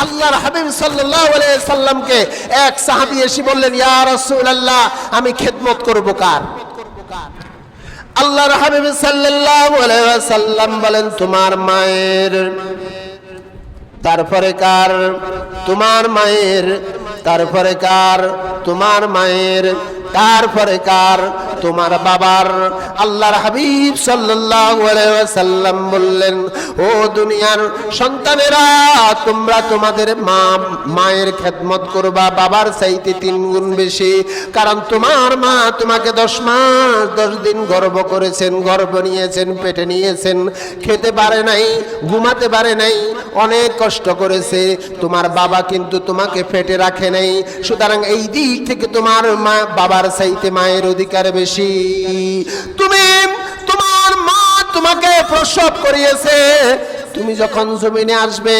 আল্লাহর হাবিব আলাইহি সাল্লামকে এক সাহাবী এসে বললেন, ইয়া রাসূলুল্লাহ, আমি খেদমত করব কার? আল্লাহর হাবিব সাল্লাল্লাহু আলাইহি সাল্লাম বলেন, তোমার মায়ের। তারপরে কার? তোমার মায়ের। তারপরে কার? তোমার মায়ের। তারপরে কার? তোমার বাবার। আল্লাহর হাবিব ওয়াসাল্লাম বললেন, ও দুনিয়ার সন্তানেরা, তোমরা তোমাদের মা, মায়ের খেদমত করবা, বাবার চাইতে তিন গুণ বেশি। কারণ তোমার মা তোমাকে দশ মাস, দশ দিন গর্ব করেছেন, গর্ব নিয়েছেন, পেটে নিয়েছেন, খেতে পারে নাই, ঘুমাতে পারে নাই, অনেক কষ্ট করেছে। তোমার বাবা কিন্তু তোমাকে ফেটে রাখে নাই। সুতরাং এই দিক থেকে তোমার মা বাবার চাইতে মায়ের অধিকার বেশি। তুমি তোমার মা তোমাকে প্রসব করিয়েছে। তুমি যখন জমিনে আসবে,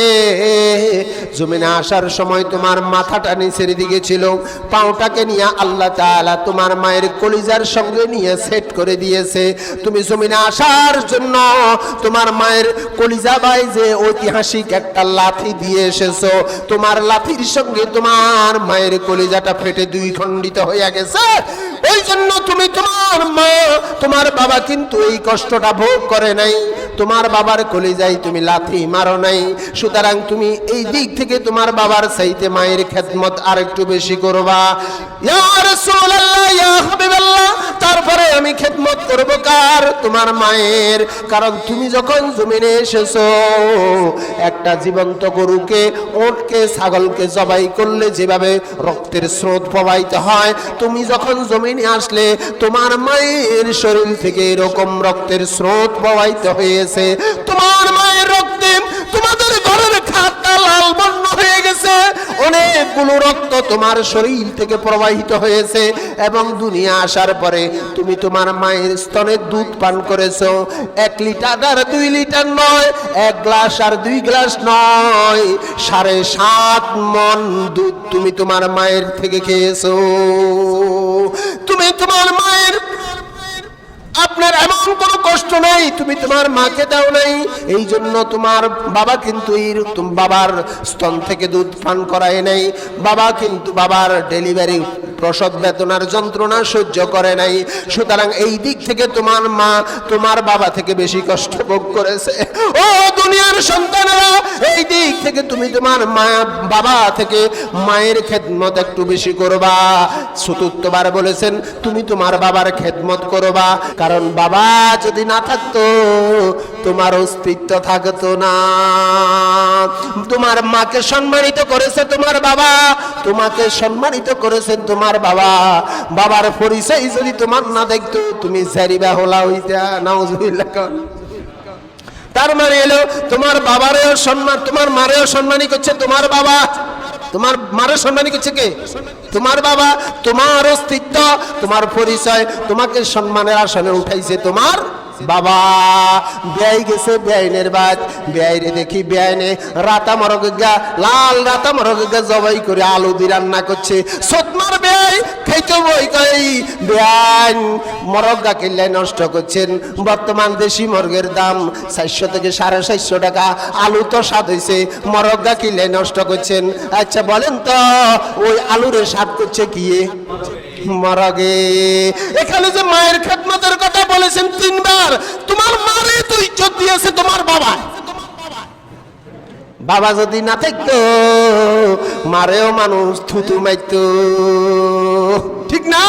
জমিনে আসার সময় তোমার মাথাটা নিচের দিকে ছিল, পাওটাকে নিয়ে আল্লাহ তাআলা তোমার মায়ের কলিজার সঙ্গে নিয়ে সেট করে দিয়েছে। তুমি জমিনে আসার জন্য তোমার মায়ের কলিজা বাই যে ঐতিহাসিক একটা লাথি দিয়ে এসেছ, তোমার লাথির সঙ্গে তোমার মায়ের কলিজাটা ফেটে দুই খণ্ডিত হয়ে গেছে। ওই জন্য তুমি তোমার মা, তোমার বাবা কিন্তু এই কষ্টটা ভোগ করে নাই। তোমার বাবার কলিজাই তুমি লাথি মারো নাই। সুতরাং তুমি এই দিক থেকে তোমার বাবার চাইতে মায়ের খেদমত আর একটু বেশি করবা। তারপরে আমি খেদমত করব কার? তোমার মায়ের। কারণ তুমি যখন জমিনে এসেছ, একটা জীবন্ত গরুকে, ওটকে, ছাগলকে জবাই করলে যেভাবে রক্তের স্রোত প্রবাহিত হয়, তুমি যখন জমিনে আসলে, তোমার মায়ের শরীর থেকে এরকম রক্তের স্রোত প্রবাহিত হয়েছে তোমার মায়ের রক্তে তোমাদের ঘরের খাটটা লাল বর্ণ হয়ে গেছে। অনেকগুলো রক্ত তোমার শরীর থেকে প্রবাহিত হয়েছে এবং দুনিয়া আসার পরে তুমি তোমার মায়ের স্তনের দুধ পান করেছ। এক লিটার আর দুই লিটার নয়, এক গ্লাস আর দুই গ্লাস নয়। সাড়ে সাত মন দুধ তুমি তোমার মায়ের থেকে খেয়েছো। তুমি তোমার মায়ের আপনার এমন কোনো কষ্ট নাই, তুমি তোমার মাকে দাও নাই। এই জন্য তোমার বাবা কিন্তু বাবার স্তন থেকে দুধ পান করায় নাই। বাবা কিন্তু বাবার ডেলিভারি প্রসব বেদনার যন্ত্রণা সহ্য করে নাই। সুতরাং এই দিক থেকে তোমার মা তোমার বাবা থেকে বেশি কষ্ট ভোগ করেছে। ও দুনিয়ার সন্তানেরা, এই দিক থেকে তুমি তোমার মা বাবা থেকে মায়ের খেদমত একটু বেশি করবা। চতুর্থবার বলেছেন, তুমি তোমার বাবার খেদমত করবা। কারণ বাবা যদি না থাকতো তোমার অস্তিত্ব থাকতো না। তোমার মাকে সম্মানিত করেছে তোমার বাবা। তোমাকে সম্মানিত করেছেন তোমার বাবা। বাবার পরিচয় যদি তোমার না দেখতো, তুমি জারিবা হলা হইতা। নাউজুবিল্লাহ তার মানে এলো, তোমার বাবারেও সম্মান, তোমার মারেও সম্মানী করছে তোমার বাবা। তোমার মারে সম্মানী করছে কে? তোমার বাবা। তোমার অস্তিত্ব, তোমার পরিচয় তোমাকে সম্মানের আসনে উঠাইছে তোমার বাবা ব্যয় গেছে ব্যয়নের বাদ। ব্যয়রে দেখি ব্যয়নে রাতা মরগা লাল রাতা মরগা জবাই করে আলু দিয়ে রান্না করছে। সতমার ব্যয় খাইতে বই কই? ব্যয় মরগা কিল্লাই নষ্ট করছেন। বর্তমান দেশি মর্গের দাম চারশো থেকে সাড়ে চারশো টাকা। আলু তো স্বাদ হয়েছে মরগা কিল্লাই নষ্ট করছেন। আচ্ছা বলেন তো, ওই আলুরে স্বাদ করছে কি মরগে। এখানে যে মায়ের খেদমতের কথা বলেছেন তিনবার তোমার মারে তো ইজ্জত দিয়েছে তোমার বাবা বাবা যদি না থাকত মারেও মানুষ থুতু মাইত। ঠিক না?